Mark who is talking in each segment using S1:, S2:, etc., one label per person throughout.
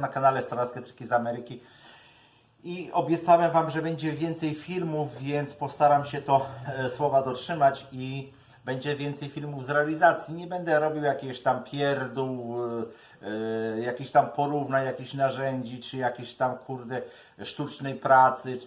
S1: Na kanale Strarskie Triki z Ameryki. I obiecałem Wam, że będzie więcej filmów, więc postaram się to e, słowa dotrzymać i będzie więcej filmów z realizacji. Nie będę robił jakichś tam pierdół, e, e, jakichś tam porównań, jakichś narzędzi, czy jakiejś tam kurde sztucznej pracy.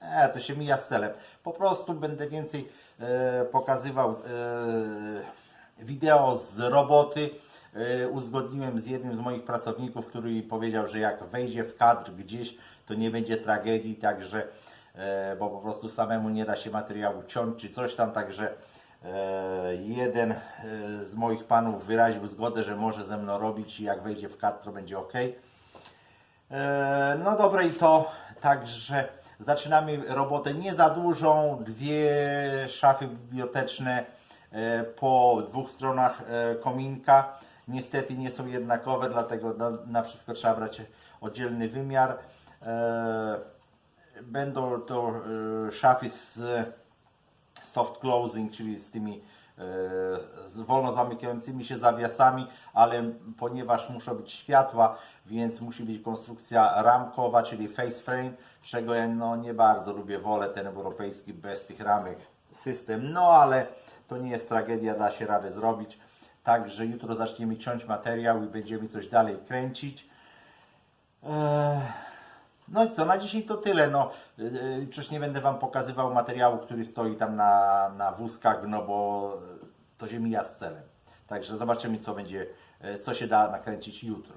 S1: E, to się mija z celem. Po prostu będę więcej e, pokazywał e, wideo z roboty. E, uzgodniłem z jednym z moich pracowników, który powiedział, że jak wejdzie w kadr gdzieś, to nie będzie tragedii, także, e, bo po prostu samemu nie da się materiału ciąć czy coś tam, także e, jeden z moich panów wyraził zgodę, że może ze mną robić i jak wejdzie w kadr, to będzie ok. No dobra i to także zaczynamy robotę nie za dużą, dwie szafy biblioteczne po dwóch stronach kominka. Niestety nie są jednakowe, dlatego na, na wszystko trzeba brać oddzielny wymiar. E, Będą to e, szafy z soft closing, czyli z tymi e, z wolno zamykającymi się zawiasami, ale ponieważ muszą być światła, więc musi być konstrukcja ramkowa, czyli face frame, czego ja no, nie bardzo lubię, wolę ten europejski bez tych ramek system, no ale to nie jest tragedia, da się radę zrobić. Także jutro zaczniemy ciąć materiał i będziemy coś dalej kręcić. Eee, no i co, na dzisiaj to tyle. No, yy, przecież nie będę Wam pokazywał materiału, który stoi tam na, na wózkach, no bo to się mija z celem. Także zobaczymy, co będzie, co się da nakręcić jutro.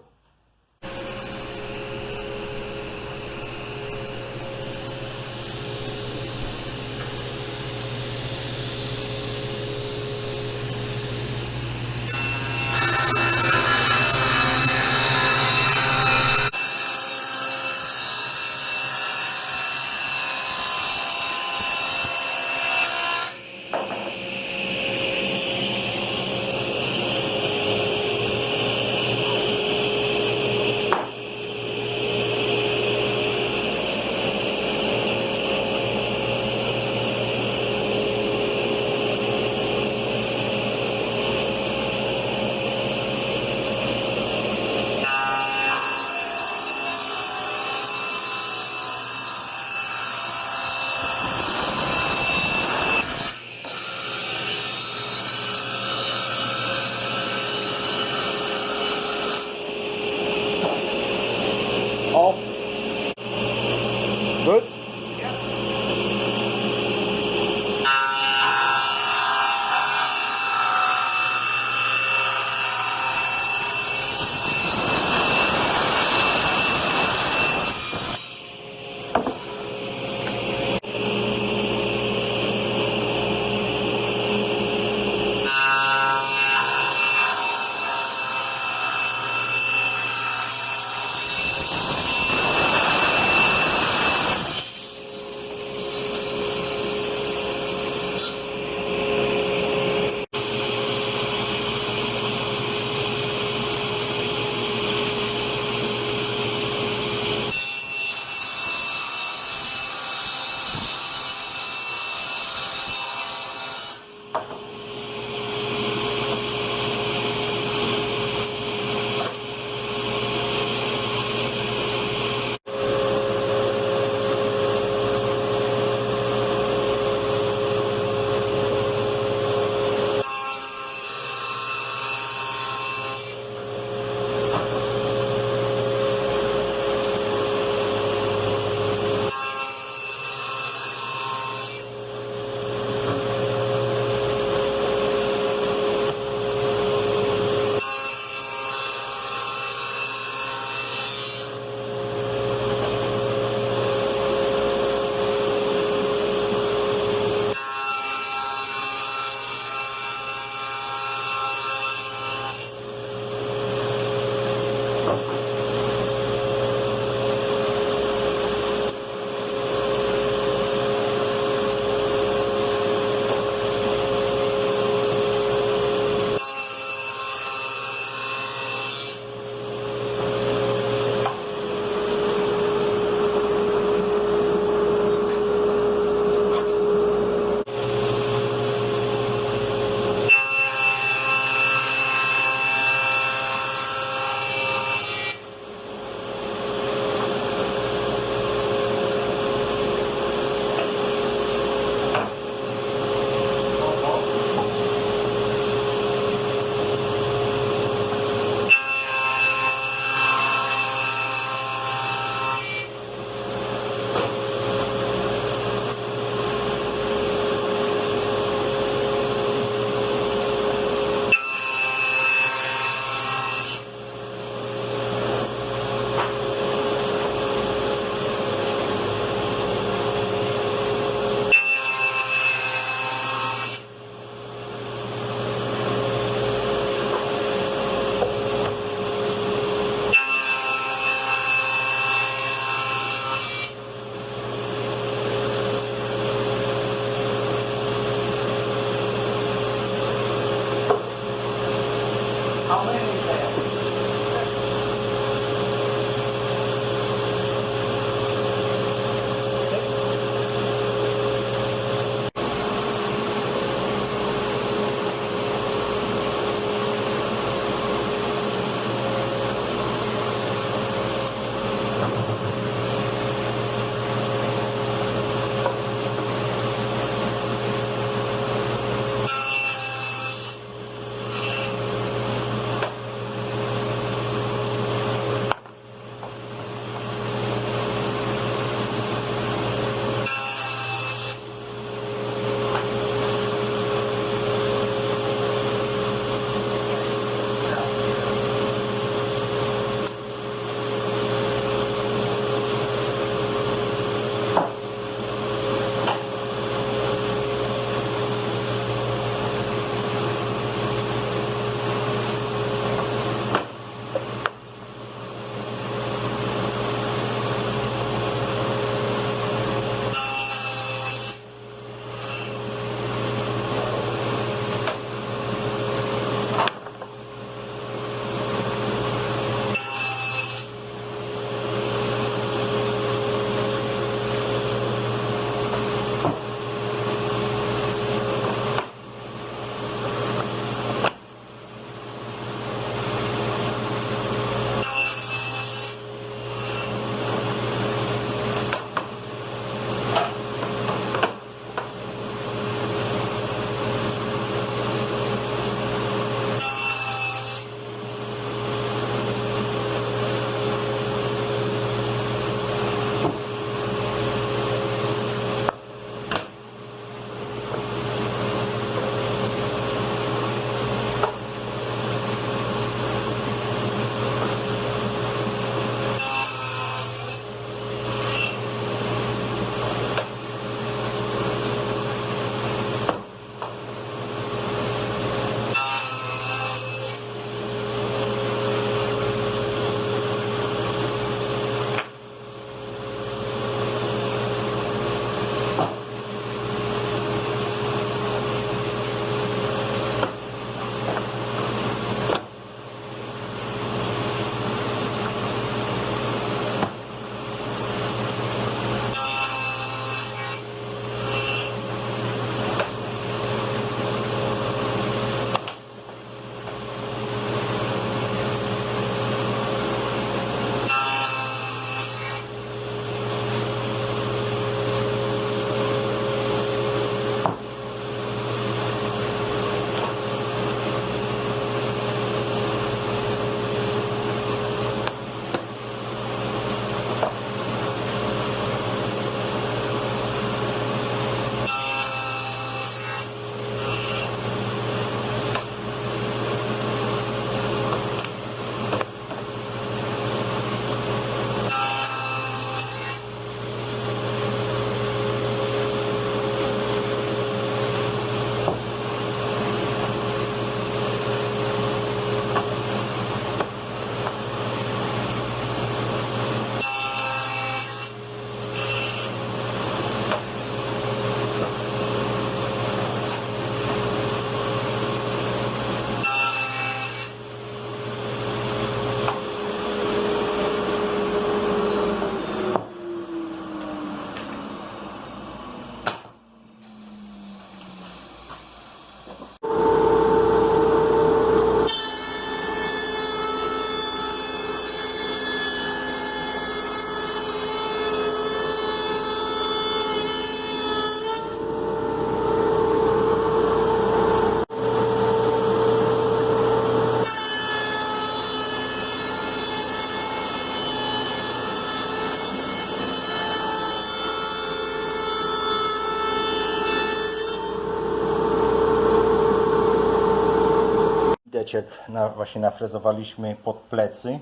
S1: Na, właśnie nafrezowaliśmy pod plecy.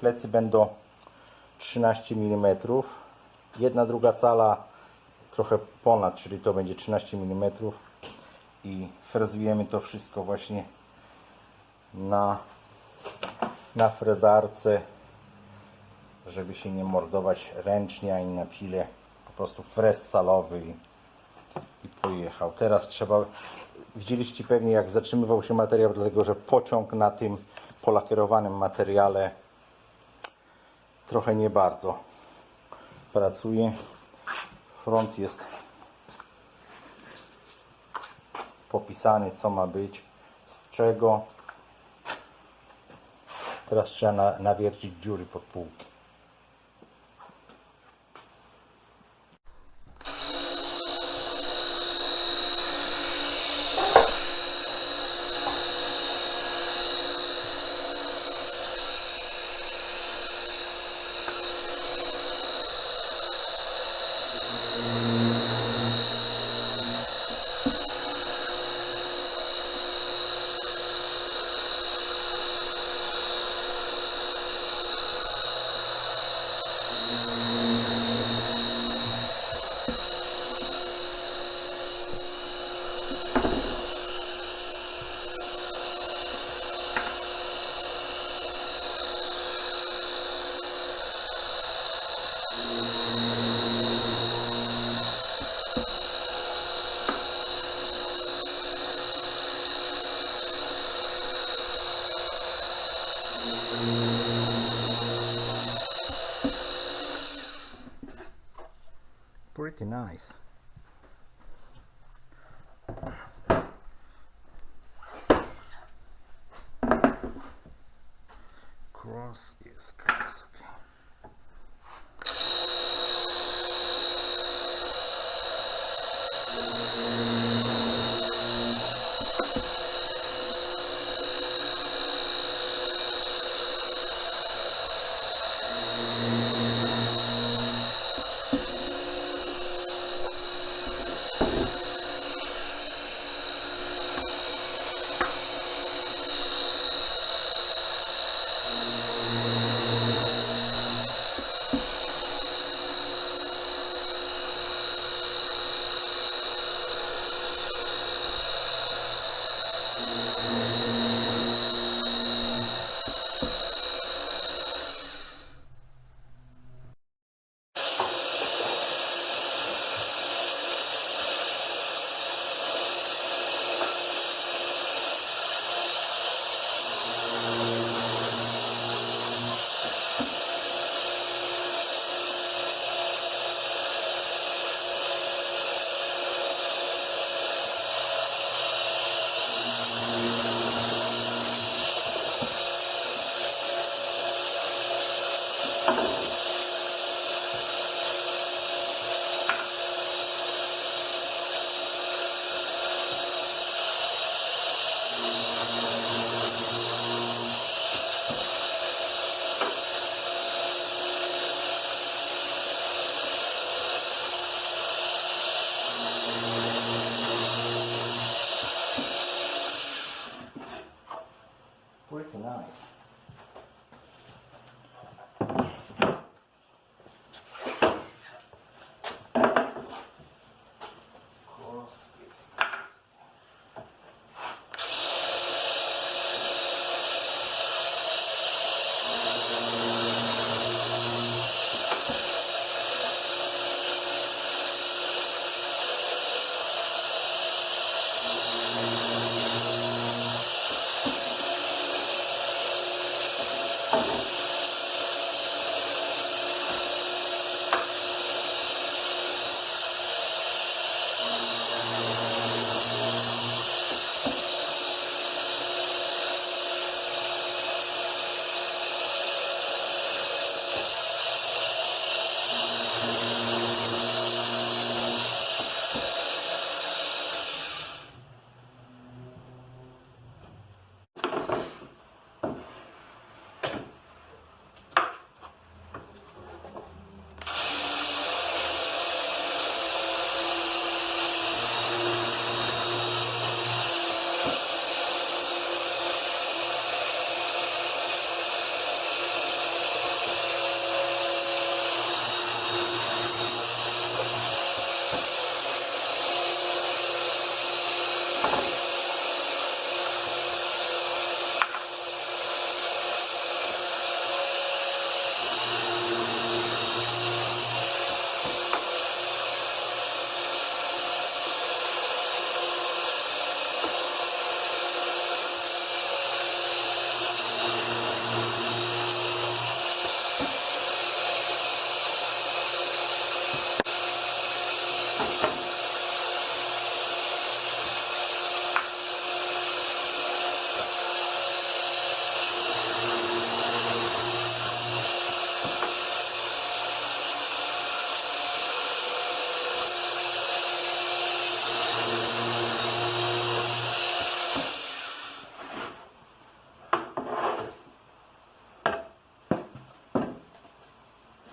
S1: Plecy będą 13 mm. Jedna druga cala trochę ponad, czyli to będzie 13 mm. I frezujemy to wszystko właśnie na, na frezarce, żeby się nie mordować ręcznie ani na pile. Po prostu frez calowy i pojechał. Teraz trzeba, widzieliście pewnie jak zatrzymywał się materiał, dlatego że pociąg na tym polakierowanym materiale trochę nie bardzo pracuje. Front jest popisany co ma być, z czego. Teraz trzeba na, nawiercić dziury pod półki. mouse is correct. you.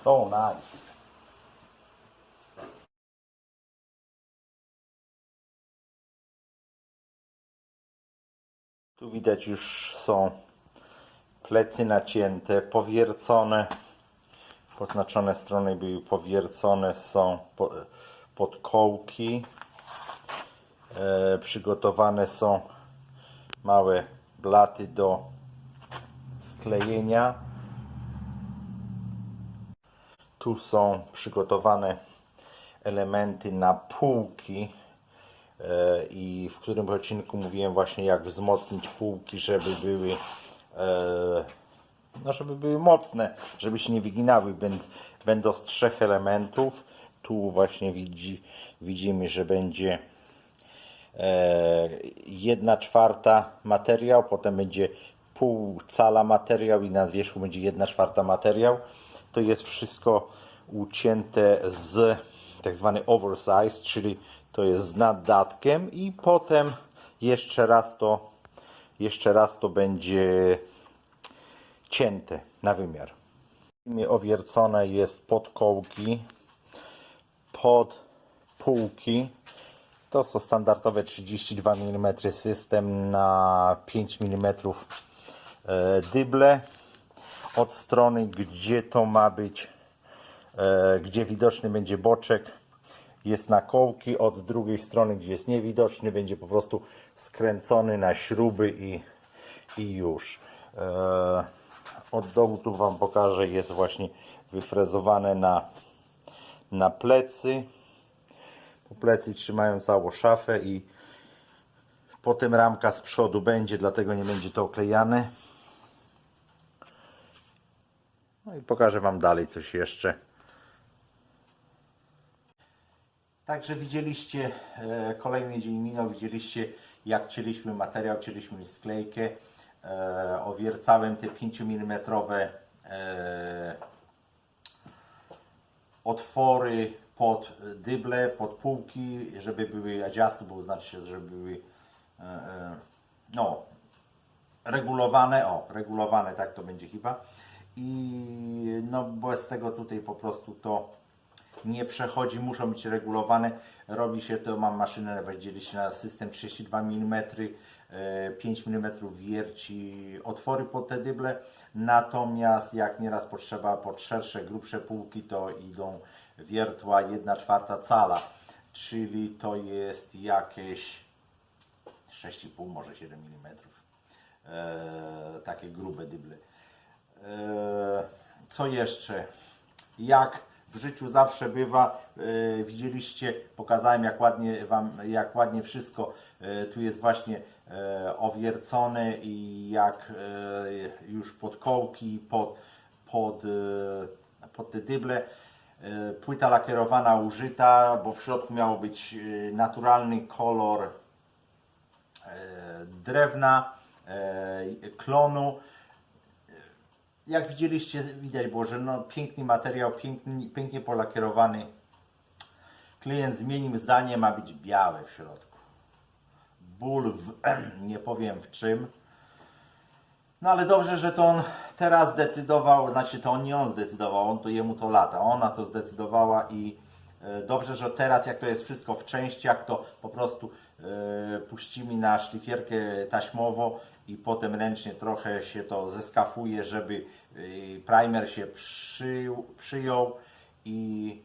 S1: So nice. Tu widać już są plecy nacięte, powiercone. Poznaczone strony były powiercone, są po, podkołki. E, przygotowane są małe blaty do sklejenia. Tu są przygotowane elementy na półki e, i w którym odcinku mówiłem właśnie jak wzmocnić półki, żeby były e, no żeby były mocne, żeby się nie wyginały, więc będą z trzech elementów. Tu właśnie widzi, widzimy, że będzie e, jedna czwarta materiał, potem będzie pół cala materiał i na wierzchu będzie jedna czwarta materiał. To jest wszystko ucięte z tak zwany oversize, czyli to jest z naddatkiem i potem jeszcze raz to jeszcze raz to będzie cięte na wymiar. Owiercone jest podkołki pod półki. To są standardowe 32 mm system na 5 mm e, dyble. Od strony, gdzie to ma być, e, gdzie widoczny będzie boczek, jest na kołki. Od drugiej strony, gdzie jest niewidoczny, będzie po prostu skręcony na śruby i, i już. E, Od dołu tu Wam pokażę, jest właśnie wyfrezowane na, na plecy. Po plecy trzymają całą szafę i potem ramka z przodu będzie, dlatego nie będzie to oklejane. No i pokażę Wam dalej coś jeszcze. Także widzieliście, e, kolejny dzień minął, widzieliście jak cieliśmy materiał, cieliśmy sklejkę. E, owiercałem te 5 mm e, otwory pod dyble, pod półki, żeby były adjustable, znaczy żeby były no, regulowane, o, regulowane, tak to będzie chyba. I no bez tego tutaj po prostu to nie przechodzi, muszą być regulowane. Robi się to, mam maszynę, widzieliście na system 32 mm, 5 mm wierci otwory pod te dyble. Natomiast jak nieraz potrzeba pod szersze, grubsze półki, to idą wiertła 1 czwarta cala, czyli to jest jakieś 6,5 może 7 mm. E, takie grube dyble. E, co jeszcze? Jak w życiu zawsze bywa, e, widzieliście, pokazałem jak ładnie Wam, jak ładnie wszystko e, tu jest właśnie owiercone i jak już pod kołki, pod, pod, pod te dyble. Płyta lakierowana użyta, bo w środku miało być naturalny kolor drewna, klonu. Jak widzieliście, widać było, że no, piękny materiał, piękny, pięknie polakierowany. Klient zmienił zdanie, ma być białe w środku. Ból w, nie powiem w czym. No ale dobrze, że to on teraz zdecydował, znaczy to on nie on zdecydował, on to jemu to lata, ona to zdecydowała i e, dobrze, że teraz jak to jest wszystko w częściach, to po prostu puścimy na szlifierkę taśmowo i potem ręcznie trochę się to zeskafuje, żeby e, primer się przyjął, przyjął i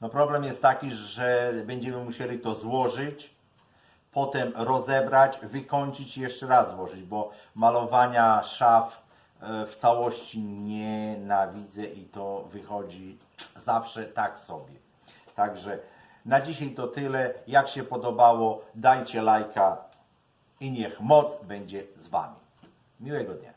S1: no problem jest taki, że będziemy musieli to złożyć potem rozebrać, wykończyć i jeszcze raz złożyć, bo malowania szaf e, w całości nienawidzę i to wychodzi zawsze tak sobie. Także na dzisiaj to tyle. Jak się podobało, dajcie lajka i niech moc będzie z Wami. Miłego dnia.